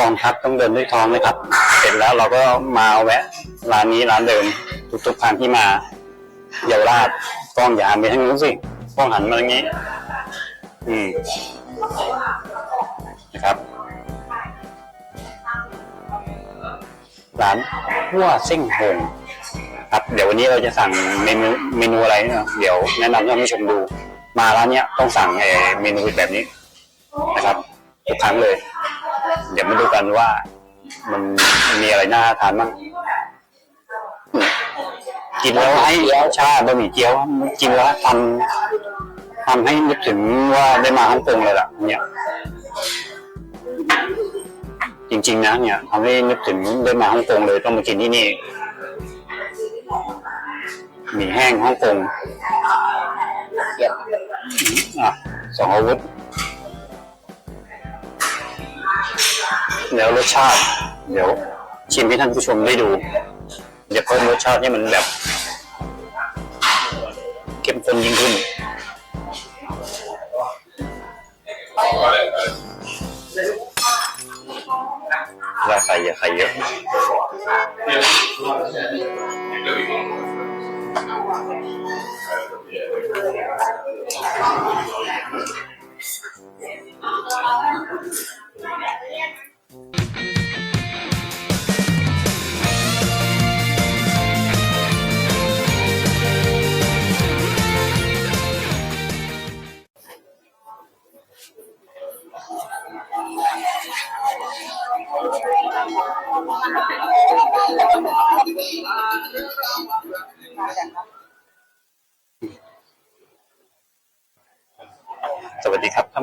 กองทัพต้องเดินด้วยท้องนะครับ เสร็จแล้วเราก็มาแวะร้านนี้ร้านเดิมทุกๆครั้งที่มาเยาวราชกล้องอย่าหันไปทางนู้นสิกล้องหันมาทางนี้ อืมนะครับร้านหัวเส้งหงครับ เดี๋ยววันนี้เราจะสั่งเมนูเมนูอะไรเนี่ยเดี๋ยวแนะนำให้ท่านผู้ชมดู มาร้านเนี้ยต้องสั่งเอเมนูแบบนี้นะครับทุกครั้งเลย ดี๋ยวมาดูกันว่า มันมีอะไรน่าทานบ้างกินแล้วให้ชาบะหมี่เกี๊ยวกินแล้วทำทำให้นึกถึงว่าได้มาฮ่องกงเลยล่ะ เนี่ย จริง ๆ นะเนี่ยทำให้นึกถึงได้มาฮ่องกงเลยต้องมากินที่นี่หมี่แห้งฮ่องกงอะสองอาวุธ แล้วรสชาติ เดี๋ยวชิมให้ท่านผู้ชมได้ดูเดี๋ยวเพิ่มรสชาติให้มันแบบเข้มข้นยิ่งขึ้นราใส่อย่าใส่เยอะ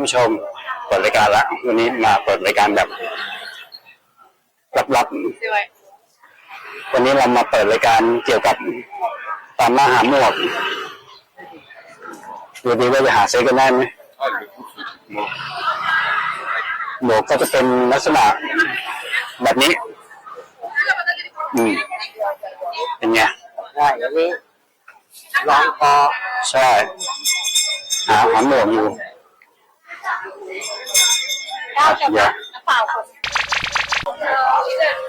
ผู้ชมเปิดรายการละวันนี้มาเปิดรายการแบบลับๆวันนี้เรามาเปิดรายการเกี่ยวกับตามมาหาหมวกดูดีว่าจะหาซื้อกันได้ไหมหมวกก็จะเป็นลักษณะแบบนี้ อืมเป็นไงใช่อันนี้ลองคอใช่ หาหาหมวกอยู่ เราจะเดี๋ยวกระเป๋าคน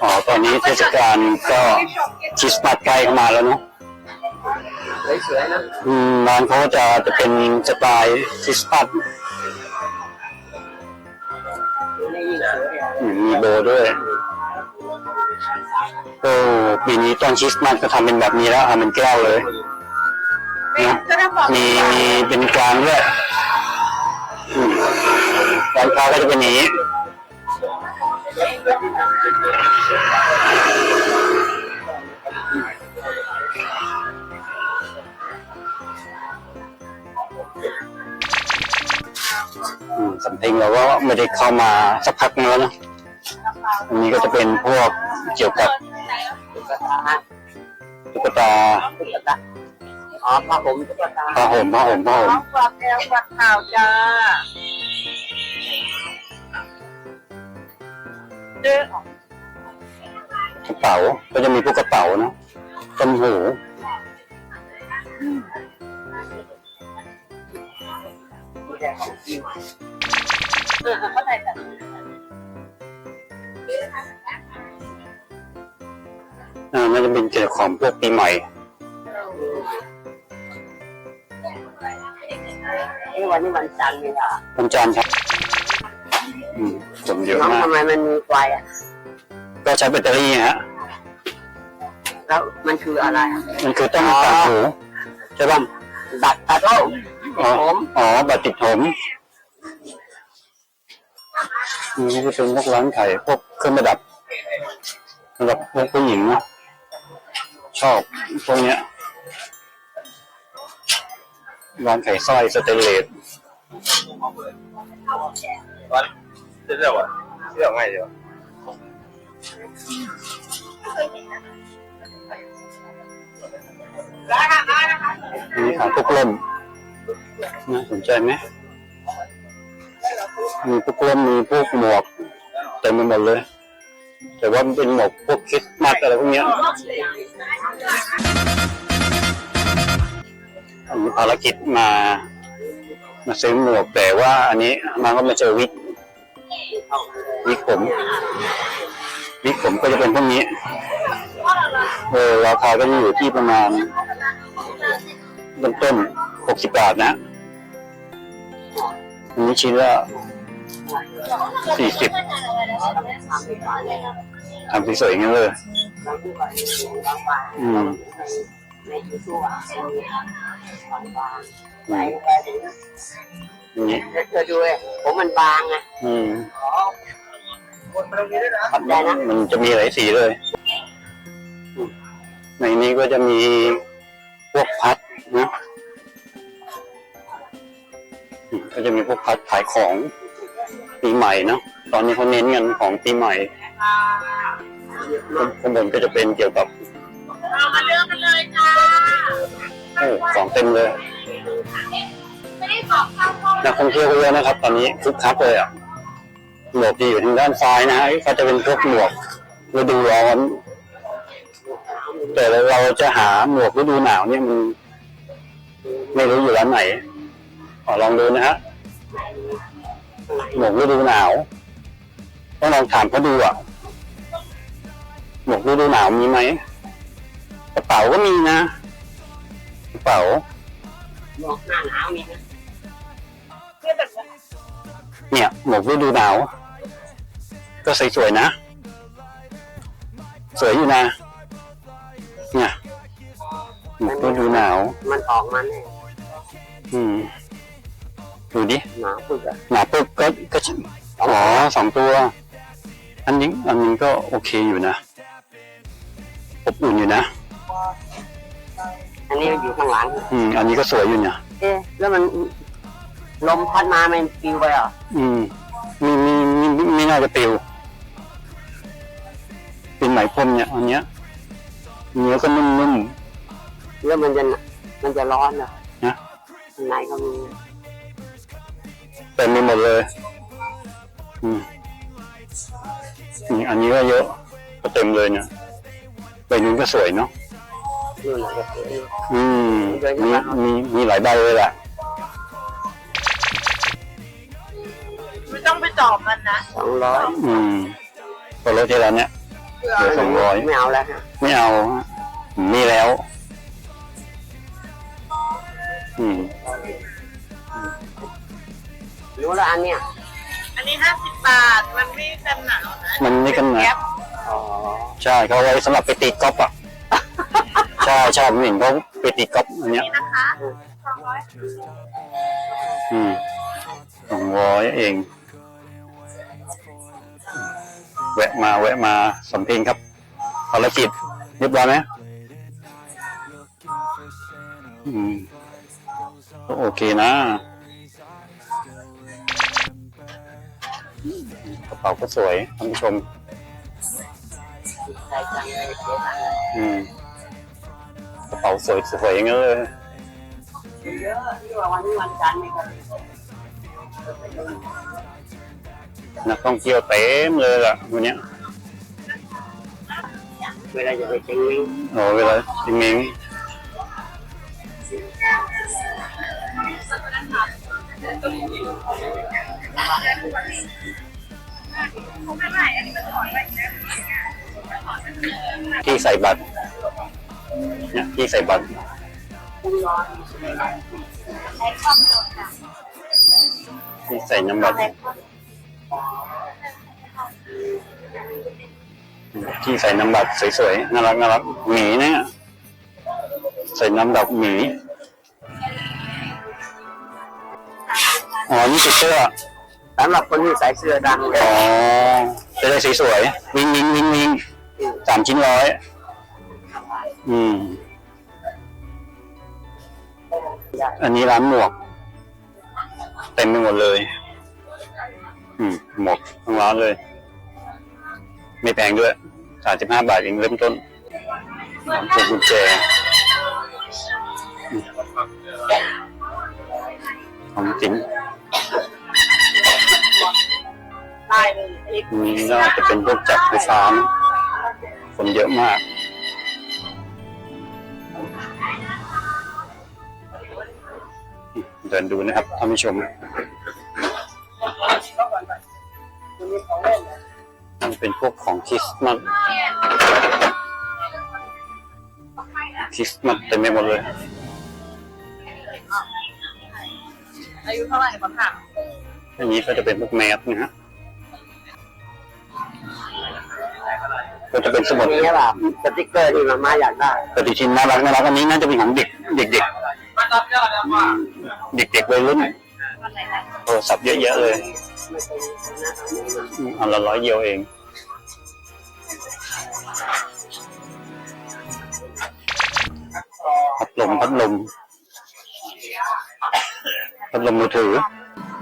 อ๋อ ตอนนี้เทศกาลก็คริสต์มาสใกล้เข้ามาแล้วเนาะสวยๆนะอืมร้านเขาจะจะเป็นสไตล์คริสต์มาสนี่ยิ่งสวยอะอืมมีโบด้วยโอ้ปีนี้ตอนคริสต์มาสก็ทำเป็นแบบนี้แล้วทำเป็นแก้วเลยนะก็ได้บอกมีมีเป็นกลางด้วยอืม ร้านค้าก็จะเป็นอย่างนี้อืมสำเพ็งเราก็ไม่ได้เข้ามาสักพักนึงแล้วนะอันนี้ก็จะเป็นพวกเกี่ยวกับตุ๊กตาตุ๊กตาตุ๊กตาอ๋อผ้าห่มตุ๊กตาผ้าห่มผ้าห่มผ้าห่มน้องกวักแก้วกวักข่าวจ้า เด้อกระเป๋าก็จะมีพวกกระเป๋านะต้มหูเออเข้าใจแบบอ่ามันจะเป็นเกี่ยวกับของพวกปีใหม่นี่วันนี้วันจันทร์นี่อะวันจันทร์ครับอืม จมเยอะน้องมาก ทำไมมันมีไฟอะ ก็ใช้แบตเตอรี่ฮะ แล้วมันคืออะไรอะมันคือต้มตัดหู ใช่ป่ะดัดตาโต้อ๋อผมอ๋อบัตรติดผมนี่ก็เป็นพวกร้านขายพวกเครื่องประดับสำหรับพวกผู้หญิงนะชอบพวกเนี้ยร้านขายสร้อยสเตนเลส 这这碗，这两块钱。 มีขายพวกล่มน่าสนใจไหมมีพวกล่มมีพวกหมวกเต็มไปหมดเลย แต่ว่ามันเป็นหมวกพวกคริสต์มาสอะไรพวกเนี้ยอันนี้ภารกิจมา มาซื้อหมวกแต่ว่าอันนี้มาก็มาเจอวิก เข้า วิกผมวิกผมก็จะเป็นพวกนี้ เออราคาก็จะอยู่ที่ประมาณต้นต้นหกสิบบาทนะอันนี้ชิ้นละสี่สิบทำไม่ได้เลยทำสวยๆอย่างนี้เลยบางทีก็มีบางบางอืมในที่ตัวบางบางไหนไปถึงอย่างนี้เธอดูเลยผมมันบางไงอืม ขับได้นะมันจะมีหลายสีเลยอืมในนี้ก็จะมีพวกพัดนะอืมก็จะมีพวกพัดขายของปีใหม่เนาะตอนนี้เขาเน้นกันของปีใหม่ข้างบนก็จะเป็นเกี่ยวกับเรามาเลือกกันเลยจ้าโอ้ของเต็มเลยไม่ได้บอกข้าวต้มนักท่องเที่ยวก็เยอะนะครับ ตอนนี้คึกคักเลยอะ หมวกที่อยู่ทางด้านซ้ายนะฮะก็จะเป็นพวกหมวกฤดูร้อน แต่เราจะหาหมวกฤดูหนาวเนี่ยมันไม่รู้อยู่ร้านไหนอลองดูนะฮะหมวกฤดูหนาวต้องลองถามเขาดูอะหมวกฤดูหนาวมีไหมกระเป๋าก็มีนะกระเป๋าหมวกหน้าหนาวมีนะ เนี่ยหมวกฤดูหนาว ก็สวยๆนะ สวยอยู่นะ เนี่ยหมวกฤดูหนาว มันออกมาเนี่ยอืมดูดิหนาวปึกอะหนาปึ๊กก็ก็อ๋อสองตัว อันนี้อันนี้ก็โอเคอยู่นะอบอุ่นอยู่นะ อันนี้อยู่ข้างหลัง อืม อันนี้ก็สวยอยู่เนี่ย เอ๊ะแล้วมัน ลมพัดมามันปลิวไปเหรออืมมีมีมีมีไม่น่าจะปิวเป็นไหมพรมเนี่ยอันเนี้ยเนื้อก็นุ่มๆแล้วมันจะมันจะร้อนเหรอนะข้างในก็มีเต็มไปหมดเลย อืมนี่อันนี้ก็เยอะก็เต็มเลยเนี่ยใบนู้นก็สวยเนาะ นู่นน่ะก็สวยอืมมีมีมีหลายใบเลยแหละ ไม่ต้องไปตอบมันนะสองร้อยอืมตัวรถที่ร้านเนี่ยเผื่อเดี๋ยวสองร้อย ไม่เอาแล้วฮะไม่เอาฮะมีแล้ว อืมรู้แล้วอันเนี้ยอันนี้ห้าสิบบาท มันไม่กันหนาวนะมันไม่กันหนะแก๊ปอ๋อใช่เขาไว้สำหรับไปตีกอล์ฟอะ ใช่ใช่ผมเห็นเขาไปตีกอล์ฟอันเนี้ย นี่นะคะสองร้อยอืมสองร้อยเอง แวะมาแวะมาสำเพ็งครับภารกิจเรียบร้อยไหมอืมก็โอเคนะกระเป๋าก็สวยท่านผู้ชม อืมกระเป๋าสวยสวยงเงี้ยเลยเยอะที่ว่าวันนี้วันจันทร์นี่ก็ นักท่องเที่ยวเต็มเลยล่ะวันเนี้ยเวลาจะไปเชียงใหม่โอ้เวลาจริงมิงที่ใส่บัตรเนี่ยที่ใส่บัตรที่ใส่น้ำบัตร ที่ใส่น้ำบัตรสวยๆน่ารักน่ารักหมีเนี่ย ใส่น้ำดอกหมีอ๋อนี่คือเสื้อสำหรับคนที่ใส่เสื้อดำอ๋อจะได้สวยๆวิงวิงวิงวิงสามชิ้นร้อย อืม อันนี้ร้านหมวก เต็มไปหมดเลย อืมหมวกทั้งร้านเลย ไม่แพงด้วยสามสิบห้าบาทเองเริ่มต้นพวงกุญแจของจริงได้เลยอีกนี่น่าจะเป็นพวกจักรไฟฟ้านะคนเยอะมาก เดินดูนะครับท่านผู้ชม ตัวนี้มันเป็นพวกของคริสต์มาสคริสต์มาสเต็มไปหมดเลย อายุเท่าไหร่บ้างค่ะอันนี้ก็จะเป็นพวกแมสนะฮะ ก็จะเป็นสมุดนี่ใช่ป่ะสติ๊กเกอร์ที่มาม่าอยากได้ปฏิทินน่ารักน่ารักอันนี้น่าจะเป็นของเด็ก เด็กมาตัดยอดแล้วว่าๆเด็กๆวัยรุ่นโทรศัพท์เยอะแยะเลย อืมอันละร้อยเดียวเอง พัดลมพัดลม พัดลมมือถือ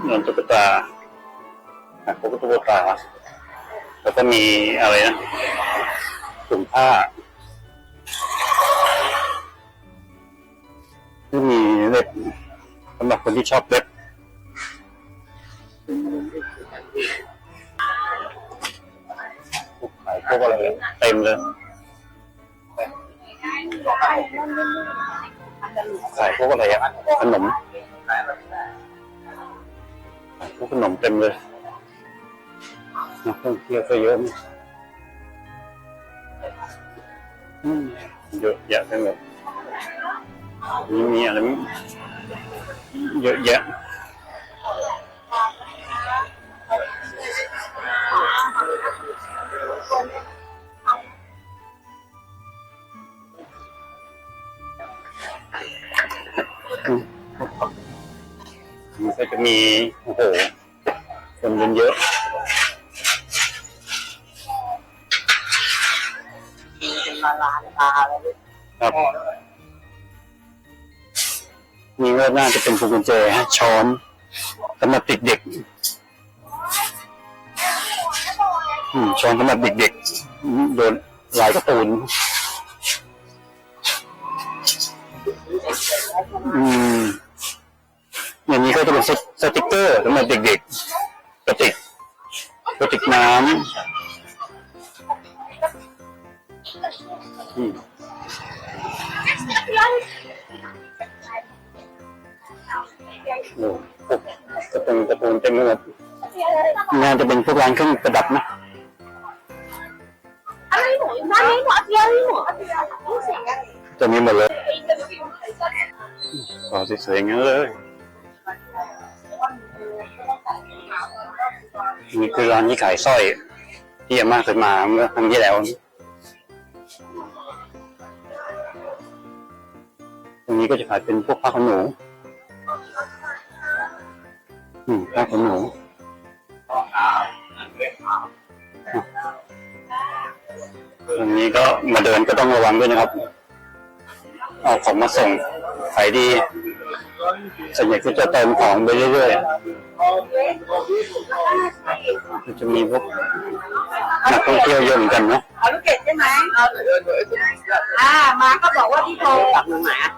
เงินตุ๊กตาอะพวกตุ๊กตา แล้วก็มีอะไรนะถุงผ้าที่มีเล็บสำหรับคนที่ชอบเล็บ จะมีโอ้โหคนเดินเยอะเป็นมาลานตาเลยครับนี่ก็น่าจะเป็นพวงกุญแจฮะช้อนสำหรับเด็กๆช้อนสำหรับเด็กๆโดนลายการ์ตูน ติกเกอร์สำหรับเด็กๆกระติกกระติกน้ำอืมโอ้โหกระตุนกระตุนเต็มไปหมดงานจะเป็นพวกร้านเครื่องประดับนะอะไรหนูนั่นนี่หนูเดียวนี่หนูรู้สึกยังไงจะมีหมดเลยต่อสวยๆอย่งนั้นเลย นี่คือร้านที่ขายสร้อยที่อาม่าเคยมาเมื่อครั้งที่แล้วตรงนี้ก็จะขายเป็นพวกผ้าขนหนูอืมผ้าขนหนูตรงนี้ก็มาเดินก็ต้องระวังด้วยนะครับ เอาของมาส่งขายดี ส่วนใหญ่ก็จะเติมของไปเรื่อยๆก็จะมีพวกนักท่องเที่ยวเยอะเหมือนกันเนาะเอาลูกเกดใช่ไหมเอาอ่ามาก็บอกว่าที่โทรกลับเมืองไหนอะ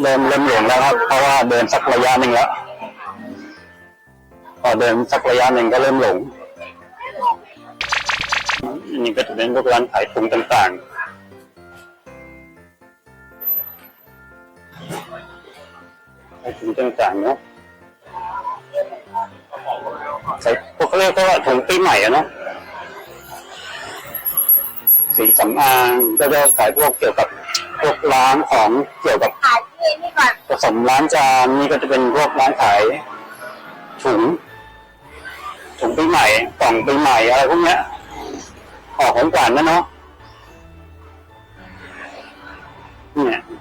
เริ่มเริ่มหลงแล้วครับ เพราะว่าเดินสักระยะหนึ่งแล้วพอเดินสักระยะหนึ่งก็เริ่มหลงอันนี้ก็จะเป็นพวกร้านขายถุงต่างๆ ขายถุงต่างๆเนาะใส่พวกเขาเรียกว่าถุงปีใหม่อะเนาะสีสำอางก็จะขายพวกเกี่ยวกับพวกร้านของเกี่ยวกับขายที่นี่ก่อนผสมร้านจานนี่ก็จะเป็นพวกร้านขายถุงถุงปีใหม่กล่องปีใหม่อะไรพวกเนี้ยออกของขวัญนะเนาะ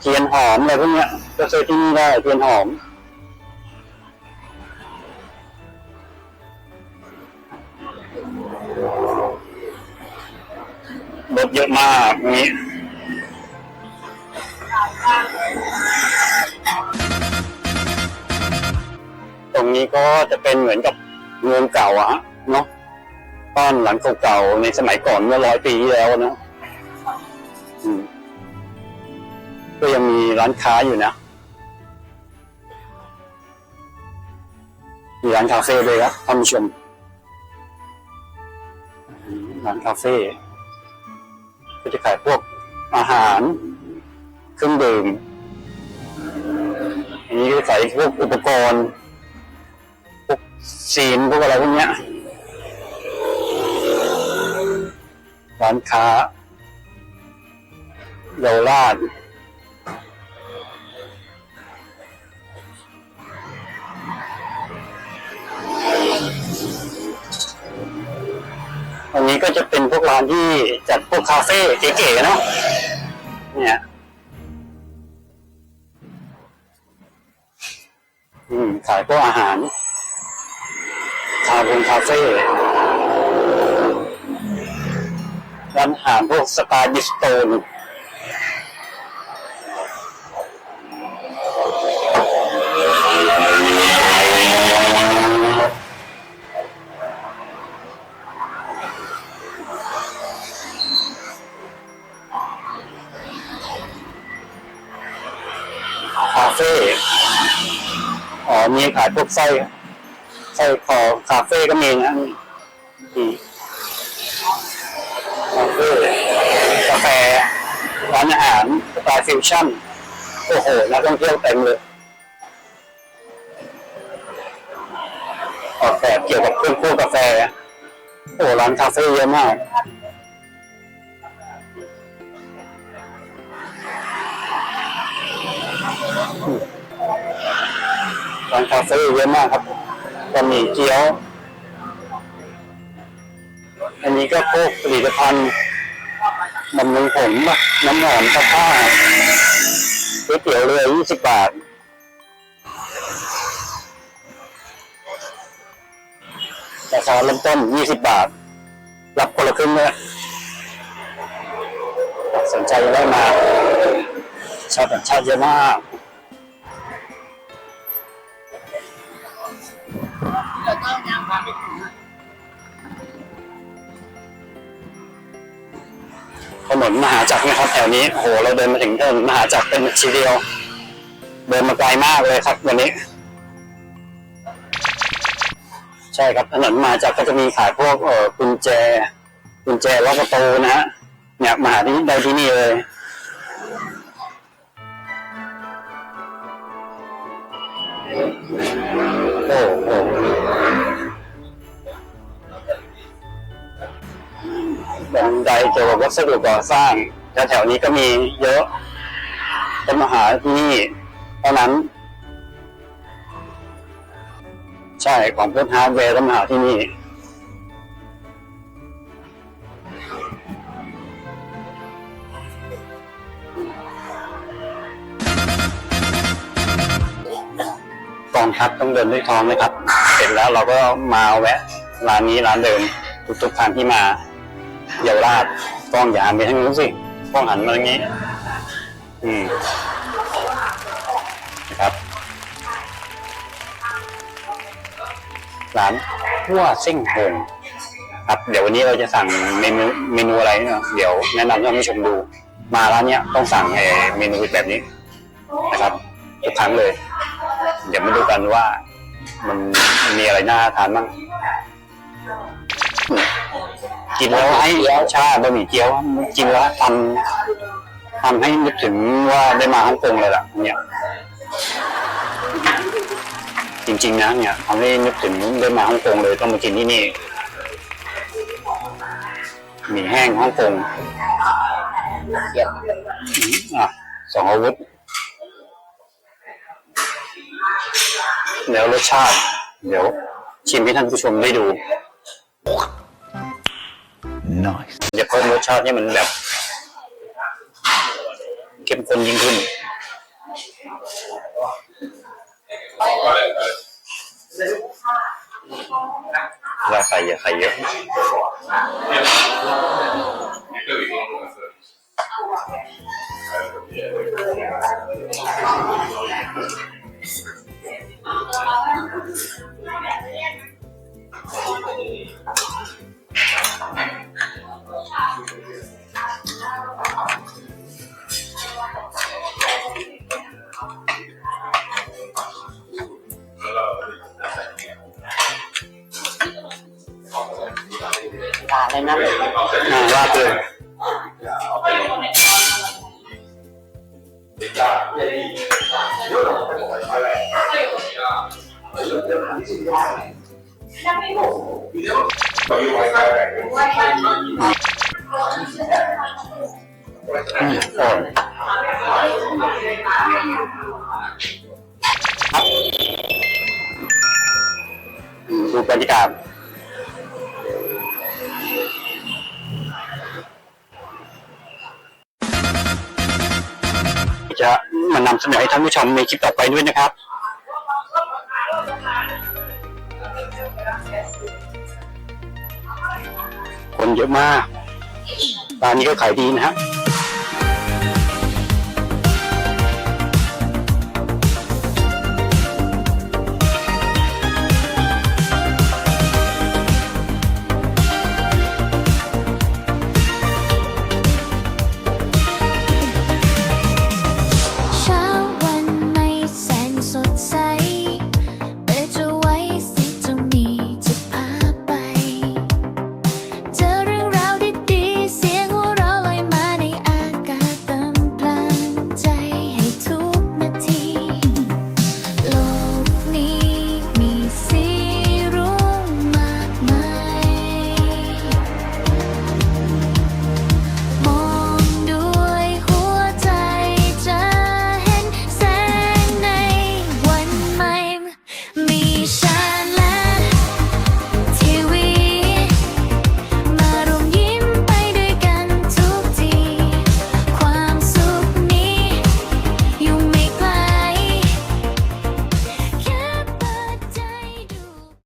เทียนหอมอะไรพวกเนี้ย ก็ซื้อที่นี่ได้เทียนหอม รถเยอะมากนี้ตรงนี้ก็จะเป็นเหมือนกับเมืองเก่าอะฮะเนาะบ้านหลังเก่าๆในสมัยก่อนเมื่อร้อยปีที่แล้วเนาะ ก็ยังมีร้านค้าอยู่นะ มีร้านคาเฟ่ด้วยครับท่านผู้ชมร้านคาเฟ่ก็จะขายพวกอาหาร เครื่องดื่มอันนี้ก็จะขายพวกอุปกรณ์พวกซีนพวกอะไรพวกเนี้ยร้านค้าเยาวราช อันนี้ก็จะเป็นพวกร้านที่จัดพวกคาเฟ่เก๋ๆเนาะเนี่ยอืมขายพวกอาหารคาเฟ่คาเฟ่ร้านอาหารพวกสไตล์บิสโตน มีขายพวกไส้ไส้คอคาเฟ่ก็มีนะนี่อืมคาเฟ่กาแฟร้านอาหารสไตล์ฟิวชั่น โอ้โหนักท่องเที่ยวเต็มเลยออกแบบเกี่ยวกับเครื่องคั่วกาแฟ โอ้ร้านคาเฟ่เยอะมาก ร้านคาเฟ่เยอะมากครับบะหมี่เกี๊ยว อันนี้ก็พวกผลิตภัณฑ์บำรุงผมน้ำหอมซักผ้าก๋วยเตี๋ยวเรือยี่สิบบาทราคาเริ่มต้นยี่สิบบาท รับคนละครึ่งเลยสนใจจะได้มา ชาวต่างชาติเยอะมาก แล้วก็ยังมาไม่ถึงถนนมหาจักรนะครับแถวนี้โหเราเดินมาถึงถนนมหาจักรเป็นทีเดียว เดินมาไกลมากเลยครับวันนี้ ใช่ครับถนนมหาจักรก็จะมีขายพวกเอ่อกุญแจกุญแจล็อกประตูนะฮะเนี่ยมาหาที่ได้ที่นี่เลยโอ้โห บันไดเกี่ยวกับวัสดุก่อสร้างแถวๆนี้ก็มีเยอะต้องมาหาที่นี่เท่านั้น ใช่ของพวกฮาร์ดแวร์ต้องมาหาที่นี่กองทัพต้องเดินด้วยท้องนะครับ เสร็จแล้วเราก็มาแวะร้านนี้ร้านเดิมทุกๆครั้งที่มา เยาวราชกล้องอย่าหันไปทางนู้นสิกล้องหันมาทางนี้ อืมนะครับร้านหัวเส้งโฮงครับ เดี๋ยววันนี้เราจะสั่งเมนูเมนูอะไรเนาะเดี๋ยวแนะนำให้ท่านผู้ชมดู มาร้านเนี้ยต้องสั่งเอ่อเมนูแบบนี้นะครับทุกครั้งเลย เดี๋ยวมาดูกันว่า มันมีอะไรน่าทานบ้าง กินแล้วให้ชาบะหมี่เกี๊ยวกินแล้วทำทำให้นึกถึงว่าได้มาฮ่องกงเลยล่ะ เนี่ย จริง ๆนะเนี่ยทำให้นึกถึงได้มาฮ่องกงเลยต้องมากินที่นี่หมี่แห้งฮ่องกงอะสองอาวุธ แล้วรสชาติ เดี๋ยวชิมให้ท่านผู้ชมได้ดู Nice. จะเพิ่มรสชาติให้มันแบบ เข้มข้นยิ่งขึ้น เราใส่อย่าใส่เยอะ ในนั้นเลยอ่าราดเลยอือดูบรรยากาศ จะมานำเสนอให้ท่านผู้ชมในคลิปต่อไปด้วยนะครับ คนเยอะมากร้านนี้ก็ขายดีนะฮะ